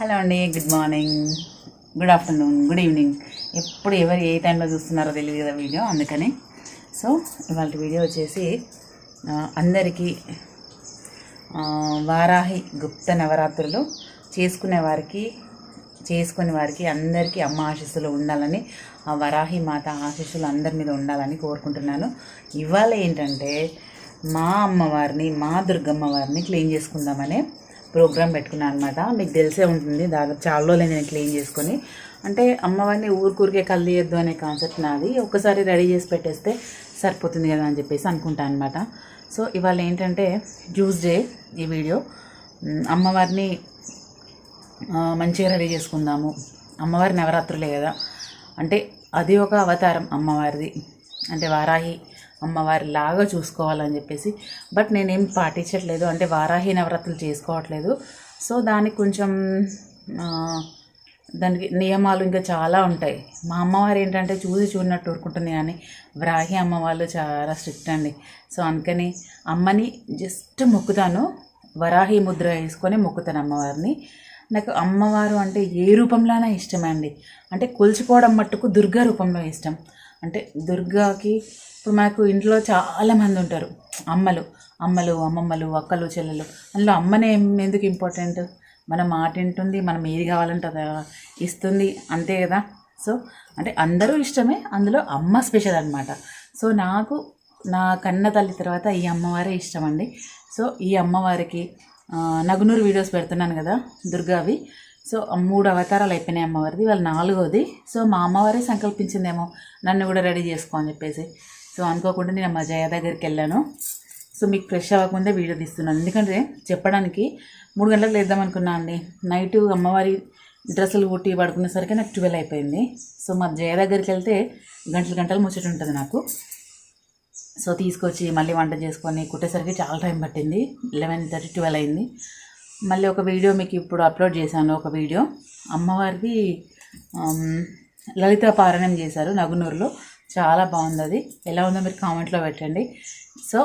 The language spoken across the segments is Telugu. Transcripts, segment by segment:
హలో అండి good morning good afternoon good evening ఎప్పుడు ఎవరు ఏ టైంలో చూస్తున్నారో తెలియదు కదా వీడియో అందుకని. సో ఇవాళ వీడియో వచ్చేసి అందరికీ వారాహి గుప్త నవరాత్రులు చేసుకునే వారికి చేసుకునే వారికి అందరికీ అమ్మ ఆశీస్సులు ఉండాలని ఆ వరాహి మాత ఆశీస్సులు అందరి మీద ఉండాలని కోరుకుంటున్నాను. ఇవాళ ఏంటంటే మా అమ్మవారిని మా దుర్గమ్మ వారిని క్లీన్ చేసుకుందామనే ప్రోగ్రామ్ పెట్టుకున్నాను అనమాట మీకు తెలిసే ఉంటుంది. దాదాపు చాలా రోజులు నేను క్లీన్ చేసుకొని. అంటే అమ్మవారిని ఊరికూరికే కల్లియద్దు అనే కాన్సెప్ట్ నాది. ఒక్కసారి రెడీ చేసి పెట్టేస్తే సరిపోతుంది కదా అని చెప్పేసి అనుకుంటాను అనమాట సో ఇవాళ ఏంటంటే ట్యూస్డే ఈ వీడియో అమ్మవారిని మంచిగా రెడీ చేసుకుందాము. అమ్మవారి నవరాత్రులే కదా. అంటే అది ఒక అవతారం అమ్మవారిది. అంటే వారాహి అమ్మవారి లాగా చూసుకోవాలని చెప్పేసి. బట్ నేనేం పాటించట్లేదు. అంటే వారాహి నవరాత్రులు చేసుకోవట్లేదు. సో దానికి కొంచెం దానికి నియమాలు ఇంకా చాలా ఉంటాయి. మా అమ్మవారు ఏంటంటే చూసి చూడనట్టు ఊరుకుంటుంది కానీ వ్రాహి అమ్మవాళ్ళు చాలా స్ట్రిక్ట్ అండి. సో అందుకని అమ్మని జస్ట్ మొక్కుతాను. వరాహి ముద్ర వేసుకొని మొక్కుతాను అమ్మవారిని. నాకు అమ్మవారు అంటే ఏ రూపంలోనే ఇష్టమే అండి. అంటే కొలుచుకోవడం మట్టుకు దుర్గా రూపంలో ఇష్టం. అంటే దుర్గాకి ఇప్పుడు మాకు ఇంట్లో చాలామంది ఉంటారు. అమ్మలు అమ్మలు అమ్మమ్మలు అక్కలు చెల్లెలు. అందులో అమ్మనే ఎందుకు ఇంపార్టెంట్ మన మాట వింటుంది మనం ఏది కావాలంటే ఇస్తుంది. అంతే కదా? సో అంటే అందరూ ఇష్టమే అందులో అమ్మ స్పెషల్ అనమాట సో నాకు నా కన్న తల్లి తర్వాత ఈ అమ్మవారే ఇష్టం అండి సో ఈ అమ్మవారికి నగునూరు వీడియోస్ పెడుతున్నాను కదా దుర్గావి. సో మూడు అవతారాలు అయిపోయినాయి అమ్మవారిది వాళ్ళ నాలుగోది. సో మా అమ్మవారే సంకల్పించిందేమో నన్ను కూడా రెడీ చేసుకో అని చెప్పేసి. సో అనుకోకుండా నేను మా జయ దగ్గరికి వెళ్ళాను. సో మీకు ఫ్రెష్ అవ్వకముందే వీడియో తీస్తున్నాను. ఎందుకంటే చెప్పడానికి మూడు గంటలకు లేద్దాం అనుకున్నా అండి. నైట్ అమ్మవారి డ్రెస్సులు కుట్టి పడుకునేసరికి నాకు ట్వెల్వ్ అయిపోయింది. సో మా జయ దగ్గరికి వెళ్తే గంటలు గంటలు ముచ్చట ఉంటుంది నాకు. సో తీసుకొచ్చి మళ్ళీ వంట చేసుకొని కుట్టేసరికి చాలా టైం పట్టింది. లెవెన్ థర్టీ ట్వెల్వ్ అయింది. మళ్ళీ ఒక వీడియో మీకు ఇప్పుడు అప్లోడ్ చేశాను. ఒక వీడియో. అమ్మవారిది లలిత పారాయణం చేశారు నగునూరులో. చాలా బాగుంది అది ఎలా ఉందో మీరు కామెంట్లో పెట్టండి. సో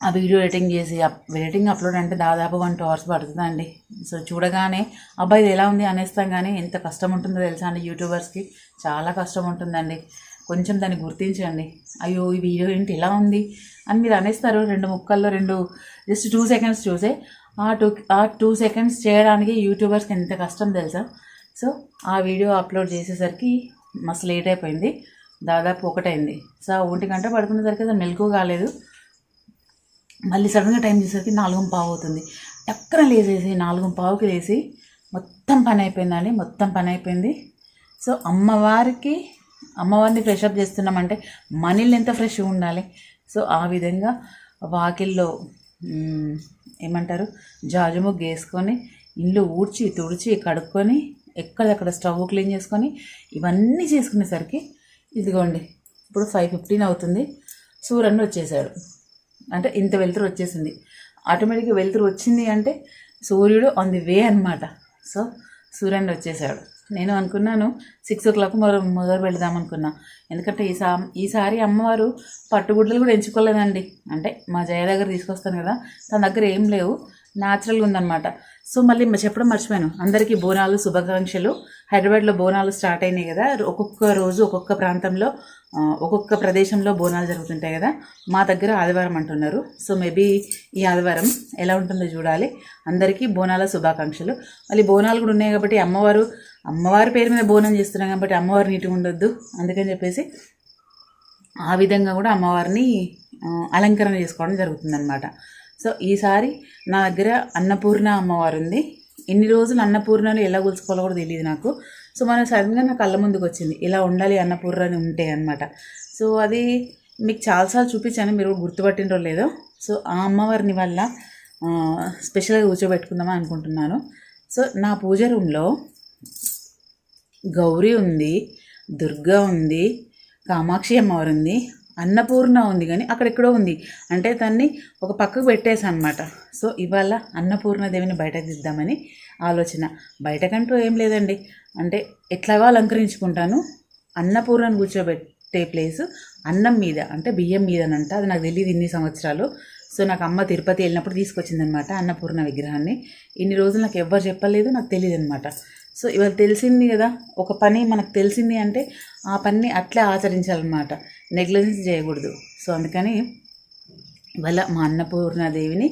ఆ వీడియో ఎడిటింగ్ చేసి ఎడిటింగ్ అప్లోడ్ అంటే దాదాపు వన్ టూ అవర్స్ పడుతుందండి. సో చూడగానే అబ్బాయి ఇది ఎలా ఉంది అనేస్తాం కానీ ఎంత కష్టం ఉంటుందో తెలుసా అండి యూట్యూబర్స్కి? చాలా కష్టం ఉంటుందండి కొంచెం దాన్ని గుర్తించండి. అయ్యో ఈ వీడియో ఏంటి ఇలా ఉంది అని మీరు అనేస్తారు. రెండు ముక్కల్లో రెండు జస్ట్ టూ సెకండ్స్ చూసే ఆ టూ ఆ టూ సెకండ్స్ చేయడానికి యూట్యూబర్స్కి ఎంత కష్టం తెలుసా? సో ఆ వీడియో అప్లోడ్ చేసేసరికి మస్తు లేట్ అయిపోయింది. దాదాపు ఒకటైంది. సో ఆ ఒంటి గంట పడుకునేసరికి అది మెలకు కాలేదు. మళ్ళీ సడన్గా టైం చేసేసరికి నాలుగు పావు అవుతుంది. ఎక్కడ లేసేసి నాలుగు పావుకి లేసి మొత్తం పని అయిపోయిందండి. మొత్తం పని అయిపోయింది. సో అమ్మవారికి అమ్మవారిని ఫ్రెష్ అప్ చేస్తున్నామంటే మనీళ్ళు ఎంత ఫ్రెష్గా ఉండాలి. సో ఆ విధంగా వాకిల్లో ఏమంటారు? జాజు ముగ్గు వేసుకొని ఇల్లు ఊడ్చి తుడిచి కడుక్కొని ఎక్కడెక్కడ స్టవ్ క్లీన్ చేసుకొని ఇవన్నీ చేసుకునేసరికి ఇదిగోండి ఇప్పుడు ఫైవ్ ఫిఫ్టీన్ అవుతుంది. సూర్యన్న వచ్చేసాడు. అంటే ఇంత వెలుతురు వచ్చేసింది. ఆటోమేటిక్గా వెలుతురు వచ్చింది అంటే సూర్యుడు ఆన్ ది వే అనమాట సో సూర్యుడు వచ్చేసాడు. నేను అనుకున్నాను సిక్స్ ఓ క్లాక్ మొదలు మొదలు పెడదాం అనుకున్నా. ఎందుకంటే ఈసా ఈసారి అమ్మవారు పట్టుగుడ్డలు కూడా ఎంచుకోలేదండి. అంటే మా జయ దగ్గర తీసుకొస్తాను కదా తన దగ్గర ఏం లేవు. న్యాచురల్గా ఉందన్నమాట. సో మళ్ళీ చెప్పడం మర్చిపోయాను. అందరికీ బోనాలు శుభాకాంక్షలు. హైదరాబాద్లో బోనాలు స్టార్ట్ అయినాయి కదా. ఒక్కొక్క రోజు ఒక్కొక్క ప్రాంతంలో ఒక్కొక్క ప్రదేశంలో బోనాలు జరుగుతుంటాయి కదా. మా దగ్గర ఆదివారం అంటున్నారు. సో మేబీ ఈ ఆదివారం ఎలా ఉంటుందో చూడాలి. అందరికీ బోనాల శుభాకాంక్షలు. మళ్ళీ బోనాలు కూడా ఉన్నాయి కాబట్టి అమ్మవారు అమ్మవారి పేరు మీద బోనం చేస్తున్నాం కాబట్టి అమ్మవారు నీట్గా ఉండొద్దు. అందుకని చెప్పేసి ఆ విధంగా కూడా అమ్మవారిని అలంకరణ చేసుకోవడం జరుగుతుందన్నమాట. సో ఈసారి నా దగ్గర అన్నపూర్ణ అమ్మవారు ఉంది ఇన్ని రోజులు అన్నపూర్ణలు ఎలా కొలుచుకోవాలో కూడా తెలియదు నాకు. సో మనం సడన్గా నా కళ్ళ ముందుకు వచ్చింది. ఇలా ఉండాలి అన్నపూర్ణ అని ఉంటే అనమాట సో అది మీకు చాలాసార్లు చూపించాను మీరు గుర్తుపట్టినరో లేదో. సో ఆ అమ్మవారిని వల్ల స్పెషల్గా కూర్చోబెట్టుకుందామని అనుకుంటున్నాను. సో నా పూజ రూమ్లో గౌరీ ఉంది దుర్గా ఉంది కామాక్షి అమ్మవారు ఉంది అన్నపూర్ణ ఉంది కానీ అక్కడెక్కడో ఉంది. అంటే దాన్ని ఒక పక్కకు పెట్టేసాను అనమాట సో ఇవాళ అన్నపూర్ణ దేవిని బయటకు తీద్దామని ఆలోచన. బయటకంటూ ఏం లేదండి. అంటే ఎట్లాగో అలంకరించుకుంటాను. అన్నపూర్ణను కూర్చోబెట్టే ప్లేస్ అన్నం మీద అంటే బియ్యం మీదనంట. అది నాకు తెలియదు ఇన్ని సంవత్సరాలు. సో నాకు అమ్మ తిరుపతి వెళ్ళినప్పుడు తీసుకొచ్చిందనమాట అన్నపూర్ణ విగ్రహాన్ని. ఇన్ని రోజులు నాకు ఎవ్వరు చెప్పలేదు నాకు తెలియదు అనమాట సో ఇవాళ తెలిసింది కదా ఒక పని మనకు తెలిసింది అంటే ఆ పని అట్లే ఆచరించాలన్నమాట. నెగ్లెజెన్స్ చేయకూడదు. సో అందుకని ఇవాళ మా అన్నపూర్ణాదేవిని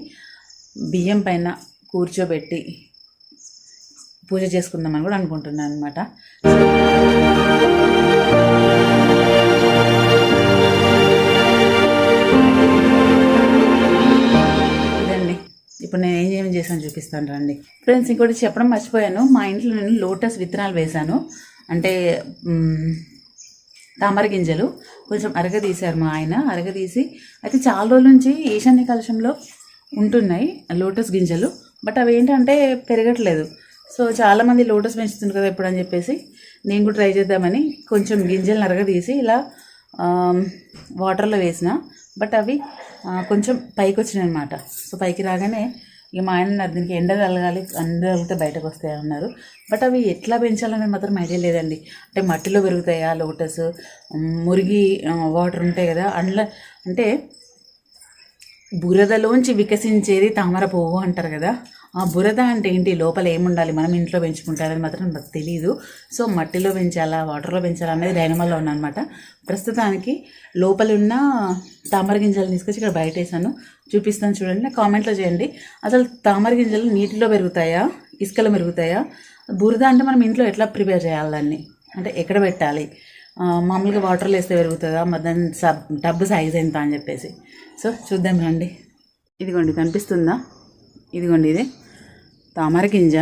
బియ్యం పైన కూర్చోబెట్టి పూజ చేసుకుందామని కూడా అనుకుంటున్నాను అనమాట ఇదండి. ఇప్పుడు నేను ఏం ఏం చేశాను చూపిస్తాను రండి. ఫ్రెండ్స్ ఇంకోటి చెప్పడం మర్చిపోయాను. మా ఇంట్లో నేను లోటస్ విత్తనాలు వేశాను. అంటే తామర గింజలు కొంచెం అరగదీశారు మా ఆయన అరగదీసి అయితే చాలా రోజుల నుంచి ఈశాన్య కలశంలో ఉంటున్నాయి లోటస్ గింజలు బట్ అవి ఏంటంటే పెరగట్లేదు. సో చాలామంది లోటస్ పెంచుతుంది కదా ఇప్పుడు అని చెప్పేసి నేను కూడా ట్రై చేద్దామని కొంచెం గింజలను అరగదీసి ఇలా వాటర్లో వేసిన బట్ అవి కొంచెం పైకి వచ్చినాయి అనమాట సో పైకి రాగానే ఇక మా ఆయన అన్నారు, దీనికి ఎండ కలగాలి ఎండ కలిగితే బయటకు వస్తాయి అన్నారు. బట్ అవి ఎట్లా పెంచాలనేది మాత్రం ఐడియా లేదండి. అంటే మట్టిలో పెరుగుతాయా లోటస్ మురిగి వాటర్ ఉంటాయి కదా అందులో అంటే బురదలోంచి వికసించేది తామర పువ్వు అంటారు కదా. బురద అంటే ఏంటి? లోపల ఏముండాలి? మనం ఇంట్లో పెంచుకుంటారని మాత్రం నాకు తెలియదు సో మట్టిలో పెంచాలా? వాటర్లో పెంచాలా? అనేది డైనమాలో ఉన్నమాట ప్రస్తుతానికి లోపల ఉన్న తామర గింజలు తీసుకొచ్చి ఇక్కడ బయట వేసాను చూపిస్తాను చూడండి. నాకు కామెంట్లో చేయండి. అసలు తామర గింజలు నీటిలో పెరుగుతాయా? ఇసుకలో పెరుగుతాయా? బురద అంటే మనం ఇంట్లో ఎట్లా ప్రిపేర్ చేయాలి దాన్ని? అంటే ఎక్కడ పెట్టాలి? మామూలుగా వాటర్లో వేస్తే పెరుగుతుందా? మరి దాని సబ్ టబ్ సైజ్ ఎంత అని చెప్పేసి. సో చూద్దాం రండి. ఇదిగోండి కనిపిస్తుందా? ఇదిగోండి ఇది. తామర గింజ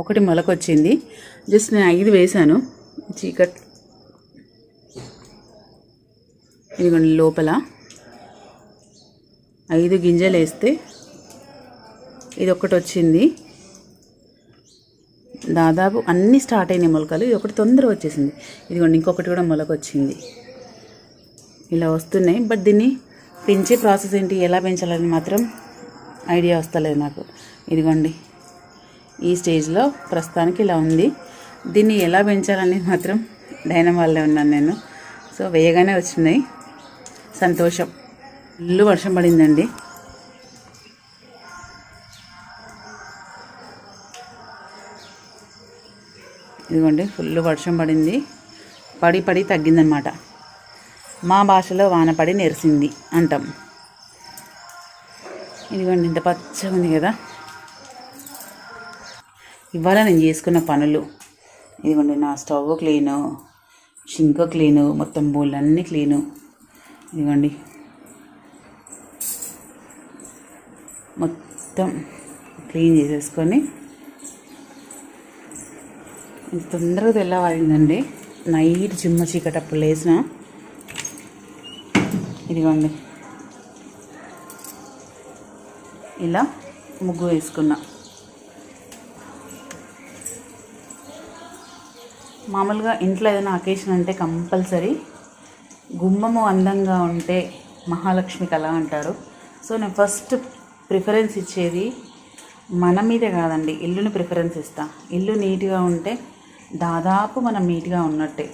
ఒకటి మొలకొచ్చింది. జస్ట్ నేను ఐదు వేశాను. చీకట్. ఇదిగోండి లోపల. ఐదు గింజలు వేస్తే ఇది ఒకటి వచ్చింది దాదాపు అన్నీ స్టార్ట్ అయినాయి మొలకలు. ఇది ఒకటి తొందరగా వచ్చేసింది. ఇదిగోండి ఇంకొకటి కూడా మొలక వచ్చింది ఇలా వస్తున్నాయి. బట్ దీన్ని పెంచే ప్రాసెస్ ఏంటి ఎలా పెంచాలని మాత్రం ఐడియా వస్తలేదు నాకు. ఇదిగోండి. ఈ స్టేజ్లో ప్రస్తుతానికి ఇలా ఉంది. దీన్ని ఎలా పెంచాలని మాత్రం డైనం వాళ్ళే ఉన్నాను నేను. సో వేయగానే వచ్చినాయి సంతోషం. ఇల్లు వర్షం పడిందండి. ఇదిగోండి ఫుల్ వర్షం పడింది. పడి పడి తగ్గిందనమాట మా భాషలో వానపడి నెరిసింది అంటాం. ఇదిగోండి ఇంత పచ్చగా ఉంది కదా. ఇవాళ నేను చేసుకున్న పనులు. ఇదిగోండి నా స్టవ్ క్లీను షింక్ క్లీను మొత్తం బోళ్ళన్నీ క్లీను. ఇదిగోండి. మొత్తం క్లీన్ చేసేసుకొని తొందరగా తెల్లవారిందండి. నైట్ చిమ్మ చీకటప్పుడు లేచిన ఇదిగోండి. ఇలా ముగ్గు వేసుకున్నా. మామూలుగా ఇంట్లో ఏదైనా అకేషన్ అంటే కంపల్సరీ గుమ్మము అందంగా ఉంటే మహాలక్ష్మి కళ అంటారు. సో నేను ఫస్ట్ ప్రిఫరెన్స్ ఇచ్చేది మన మీదే కాదండి ఇల్లుని ప్రిఫరెన్స్ ఇస్తా. ఇల్లు నీట్గా ఉంటే దాదాపు మనం నీట్గా ఉన్నట్టే.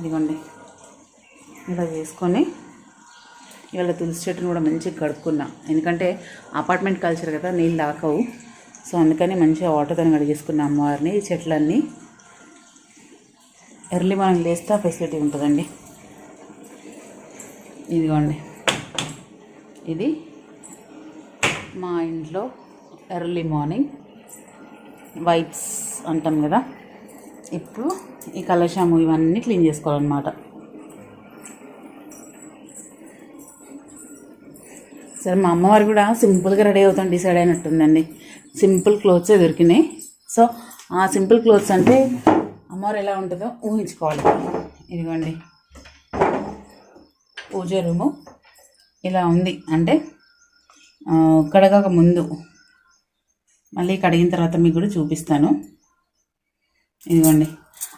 ఇదిగోండి. ఇలా చేసుకొని ఇవాళ తులసి చెట్టును కూడా మంచిగా కడుక్కున్నా. ఎందుకంటే అపార్ట్మెంట్ కల్చర్ కదా నీళ్ళు దాకవు సో అందుకని మంచిగా వాటర్తో కడిగేసుకున్నా అమ్మవారిని చెట్లన్నీ ఎర్లీ మార్నింగ్ లేస్తే ఆ ఫెసిలిటీ ఉంటుందండి. ఇదిగోండి. ఇది మా ఇంట్లో ఎర్లీ మార్నింగ్ వైప్స్ అంటాం కదా. ఇప్పుడు ఈ కలశాము ఇవన్నీ క్లీన్ చేసుకోవాలన్నమాట. సరే మా అమ్మవారు కూడా సింపుల్గా రెడీ అవుతాం డిసైడ్ అయినట్టుందండి. సింపుల్ క్లోత్సే దొరికినాయి సో ఆ సింపుల్ క్లోత్స్ అంటే అమ్మవారు ఎలా ఉంటుందో ఊహించుకోవాలి. ఇదిగోండి. పూజ రూము ఇలా ఉంది. అంటే కడగక ముందు మళ్ళీ కడిగిన తర్వాత మీకు కూడా చూపిస్తాను. ఇదిగోండి.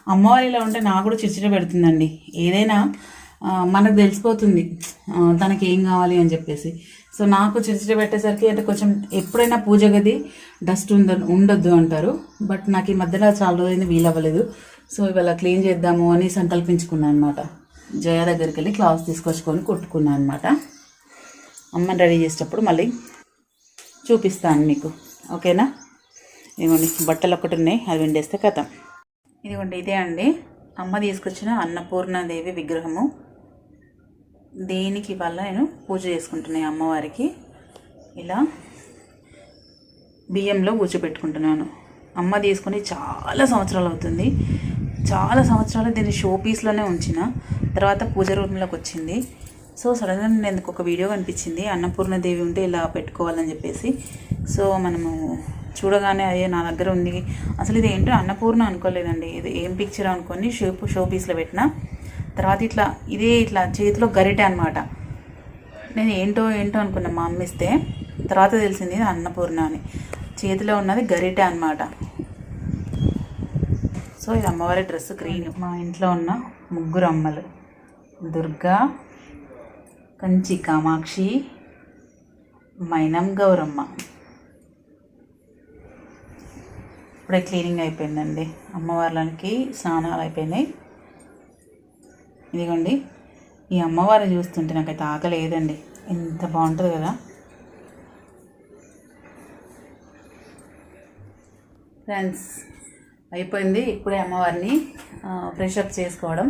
అమ్మవారు ఇలా ఉంటే నాకు కూడా చిచ్చిట పెడుతుందండి. ఏదైనా మనకు తెలిసిపోతుంది. తనకి ఏం కావాలి అని చెప్పేసి. సో నాకు చిచ్చిట పెట్టేసరికి అంటే కొంచెం ఎప్పుడైనా పూజ గది డస్ట్ ఉంద ఉండొద్దు అంటారు. బట్ నాకు ఈ మధ్యలో చాలా రోజులైంది వీలు అవ్వలేదు సో ఇవాళ క్లీన్ చేద్దాము అని సంకల్పించుకున్నాను అనమాట జయ దగ్గరికి వెళ్ళి క్లాత్ తీసుకొచ్చుకొని కుట్టుకున్నాను అనమాట అమ్మని రెడీ చేసేటప్పుడు మళ్ళీ చూపిస్తాను మీకు. ఓకేనా? ఇదిగోండి బట్టలు ఒకటి ఉన్నాయి. అది విండేస్తే కథ. ఇదిగోండి ఇదే అండి. అమ్మ తీసుకొచ్చిన అన్నపూర్ణాదేవి విగ్రహము. దేనికి వల్ల నేను పూజ చేసుకుంటున్నాను అమ్మవారికి? ఇలా బియ్యంలో కూర్చోబెట్టుకుంటున్నాను అమ్మ తీసుకుని చాలా సంవత్సరాలు అవుతుంది. చాలా సంవత్సరాలు దీన్ని షో పీస్లోనే ఉంచిన. తర్వాత పూజ రూమ్లోకి వచ్చింది. సో సడన్గా నేను ఎందుకు ఒక వీడియో కనిపించింది. అన్నపూర్ణదేవి ఉంటే ఇలా పెట్టుకోవాలని చెప్పేసి. సో మనము చూడగానే అయ్యే నా దగ్గర ఉంది. అసలు ఇది ఏంటో అన్నపూర్ణ అనుకోలేదండి. ఇది ఏం పిక్చర్ అనుకొని షో షో పీస్లో పెట్టిన. తర్వాత ఇట్లా ఇదే ఇట్లా చేతిలో గరిటె అనమాట నేను ఏంటో ఏంటో అనుకున్నా మా అమ్మిస్తే తర్వాత తెలిసింది ఇది అన్నపూర్ణ అని. చేతిలో ఉన్నది గరిటె అనమాట సో ఇది అమ్మవారి డ్రెస్ గ్రీన్ మా ఇంట్లో ఉన్న ముగ్గురు అమ్మలు. దుర్గా కంచి కామాక్షి మైనం గౌరమ్మ. ఇప్పుడే క్లీనింగ్ అయిపోయిందండి. అమ్మవార్లకి స్నానాలు అయిపోయినాయి. ఇదిగోండి. ఈ అమ్మవారిని చూస్తుంటే నాకైతే ఆకలి లేదండి ఎంత బాగుంటుంది కదా. ఫ్రెండ్స్ అయిపోయింది ఇప్పుడే అమ్మవారిని ఫ్రెష్ అప్ చేసుకోవడం.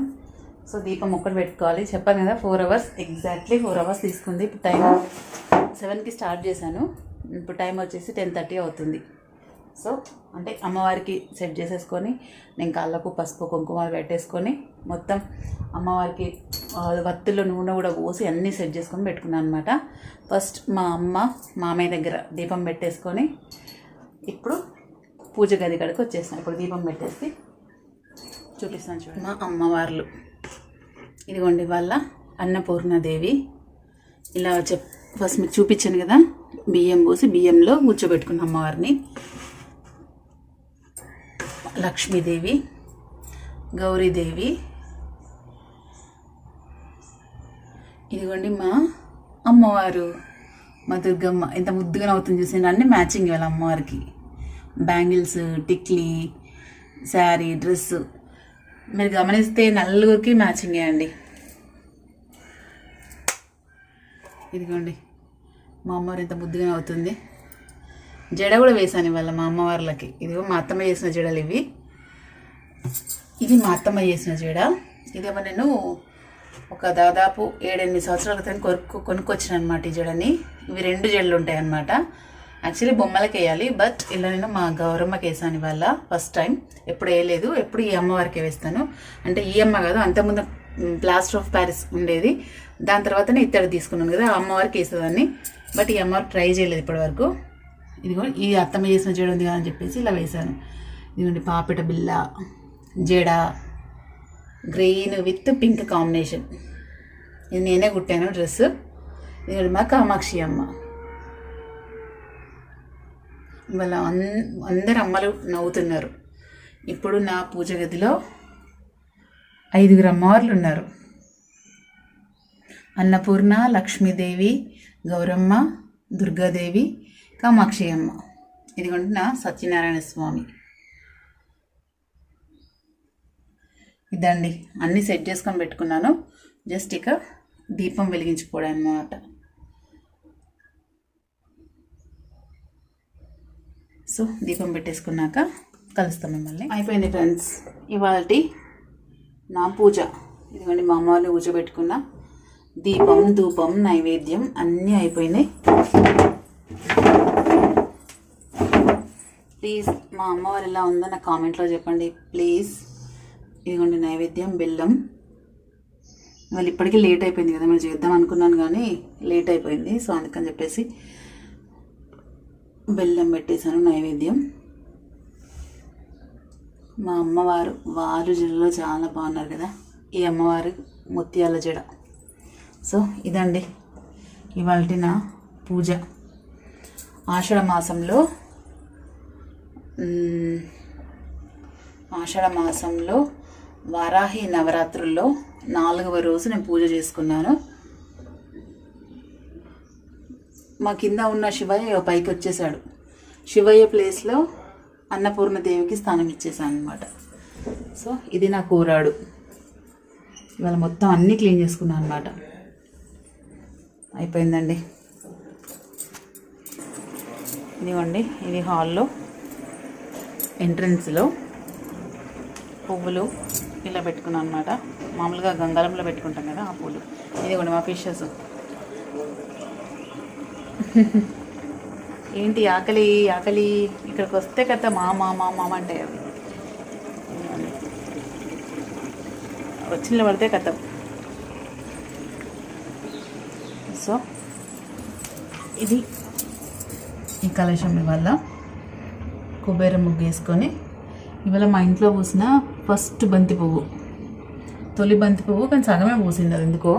సో దీపం ఒక్కటి పెట్టుకోవాలి. చెప్పాను కదా four hours exactly four hours తీసుకుంది. ఇప్పుడు టైం సెవెన్కి స్టార్ట్ చేశాను. ఇప్పుడు టైం వచ్చేసి టెన్ థర్టీ అవుతుంది. సో అంటే అమ్మవారికి సెట్ చేసేసుకొని నేను కాళ్ళకు పసుపు కుంకుమ పెట్టేసుకొని మొత్తం అమ్మవారికి వత్తుల్లో నూనె కూడా పోసి అన్నీ సెట్ చేసుకొని పెట్టుకున్నాను అనమాట ఫస్ట్ మా అమ్మ మామయ్య దగ్గర దీపం పెట్టేసుకొని ఇప్పుడు పూజ గది కాడికి వచ్చేసాను. ఇప్పుడు దీపం పెట్టేసి చూపిస్తాను చూడండి. మా అమ్మవార్లు. ఇదిగోండి వాళ్ళ అన్నపూర్ణాదేవి ఇలా చెప్ ఫస్ట్ మీకు చూపించాను కదా బియ్యం పోసి బియ్యంలో కూర్చోబెట్టుకున్న అమ్మవారిని. లక్ష్మీదేవి గౌరీదేవి. ఇదిగోండి మా అమ్మవారు మా దుర్గమ్మ. ఇంత ముద్దుగా అవుతుంది చూసి అన్ని మ్యాచింగ్ ఇవ్వాలి అమ్మవారికి. బ్యాంగిల్స్ టిక్లీ శారీ డ్రెస్ మీరు గమనిస్తే నలుగురికి మ్యాచింగ్ అండి ఇదిగోండి. మా అమ్మవారు ఎంత ముద్దుగా అవుతుంది జడ కూడా వేశాను ఇవాళ మా అమ్మవార్లకి. ఇదిగో మా అత్తమ్మ చేసిన జడలు ఇవి. ఇది మా అత్తమ్మ చేసిన జడ. ఇదేమో నేను ఒక దాదాపు ఏడెనిమిది సంవత్సరాల క్రితం కొనుక్కు కొనుక్కొచ్చిన అనమాట ఈ జడని. ఇవి రెండు జడలు ఉంటాయి అనమాట యాక్చువల్లీ బొమ్మలకి వేయాలి బట్ ఇలా నేను మా గౌరమ్మకి వేసాను ఇవాళ ఫస్ట్ టైం. ఎప్పుడు వేయలేదు ఎప్పుడు ఈ అమ్మవారికి వేస్తాను. అంటే ఈ అమ్మ కాదు అంతకుముందు ప్లాస్టర్ ఆఫ్ ప్యారిస్ ఉండేది. దాని తర్వాతనే ఇత్తడి తీసుకున్నాను కదా అమ్మవారికి వేసేదాన్ని. బట్ ఈ అమ్మవారికి ట్రై చేయలేదు ఇప్పటివరకు. ఇదిగో ఈ అత్తమ్మ చేసిన జడ ఉంది కదా అని చెప్పేసి ఇలా వేశాను. ఇదిగోండి పాపిట బిల్ల జడ గ్రీన్ విత్ పింక్ కాంబినేషన్. ఇది నేనే కుట్టాను డ్రెస్ ఇదిగోండి మా కామాక్షి అమ్మ. ఇవాళ అన్ అందరు అమ్మలు నవ్వుతున్నారు. ఇప్పుడు నా పూజ గదిలో ఐదుగురు అమ్మవార్లు ఉన్నారు. అన్నపూర్ణ లక్ష్మీదేవి గౌరమ్మ దుర్గాదేవి కామాక్షి అమ్మ ఇదిగోండి నా సత్యనారాయణ స్వామి. ఇదండి అన్నీ సెట్ చేసుకొని పెట్టుకున్నాను. జస్ట్ ఇక దీపం వెలిగించుకోవడం అన్నమాట. సో దీపం పెట్టేసుకున్నాక కలుస్తాం మిమ్మల్ని. అయిపోయింది ఫ్రెండ్స్. ఇవాళ నా పూజ. ఇదిగోండి మా అమ్మవారిని వాళ్ళు కూర్చోబెట్టుకున్న దీపం ధూపం నైవేద్యం అన్నీ అయిపోయినాయి. ప్లీజ్ మా అమ్మవారు ఎలా ఉందో నా కామెంట్లో చెప్పండి. ప్లీజ్. ఇదిగోండి నైవేద్యం బెల్లం. వాళ్ళు ఇప్పటికీ లేట్ అయిపోయింది కదా మేము చేద్దాం అనుకున్నాను కానీ లేట్ అయిపోయింది. సో అందుకని చెప్పేసి బెల్లం పెట్టేశాను నైవేద్యం. మా అమ్మవారు వారు జడలో చాలా బాగున్నారు కదా. ఈ అమ్మవారి ముత్యాల జడ. సో ఇదండి. ఇవాళ నా పూజ. ఆషాఢ మాసంలో ఆషాఢ మాసంలో వారాహి నవరాత్రుల్లో నాలుగవ రోజు నేను పూజ చేసుకున్నాను. మా కింద ఉన్న శివయ్య పైకి వచ్చేసాడు. శివయ్య ప్లేస్లో అన్నపూర్ణ దేవికి స్థానం ఇచ్చేసాను అనమాట సో ఇది నా కూరాడు. ఇవాళ మొత్తం అన్నీ క్లీన్ చేసుకున్నాను అనమాట అయిపోయిందండి. ఇదిగోండి ఇది హాల్లో ఎంట్రన్స్లో పువ్వులు ఇలా పెట్టుకున్నాను అనమాట మామూలుగా గంగారంలో పెట్టుకుంటాం కదా ఆ పువ్వులు ఇదిగోండి మా ఫిషెస్. ఏంటి ఆకలి ఆకలి? ఇక్కడికి వస్తే కదా మా మా మా మామ అంటే అవి. వచ్చిన పడితే కథ. సో ఇది కలశం ఇవాళ కుబేర ముగ్గు వేసుకొని. ఇవాళ మా ఇంట్లో పూసిన ఫస్ట్ బంతి పువ్వు. తొలి బంతి పువ్వు కానీ సగమే పూసింది అది ఎందుకో.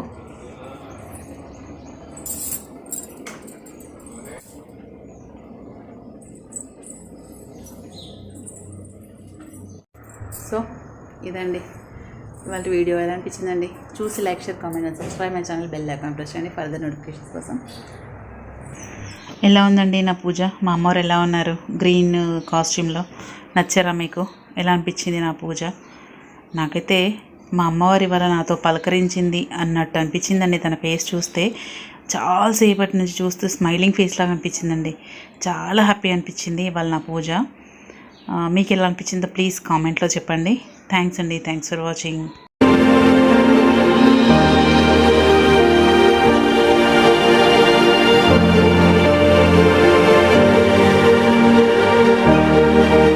సో ఇదండి. ఇవాళ వీడియో ఎలా అనిపించిందండి? చూసి like share comment and subscribe my channel bell icon press చేయండి ఫర్దర్ నోటిఫికేషన్స్ కోసం. ఎలా ఉందండి నా పూజ? మా అమ్మవారు ఎలా ఉన్నారు? గ్రీన్ కాస్ట్యూమ్లో నచ్చారా మీకు? ఎలా అనిపించింది నా పూజ? నాకైతే మా అమ్మవారి వల్ల నాతో పలకరించింది అన్నట్టు అనిపించిందండి. తన ఫేస్ చూస్తే చాలాసేపటి నుంచి చూస్తూ స్మైలింగ్ ఫేస్ లాగా అనిపించిందండి. చాలా హ్యాపీ అనిపించింది ఇవాళ నా పూజ. మీకు ఎలా అనిపించిందో ప్లీజ్ కామెంట్లో చెప్పండి. థ్యాంక్స్ అండి. Thanks for watching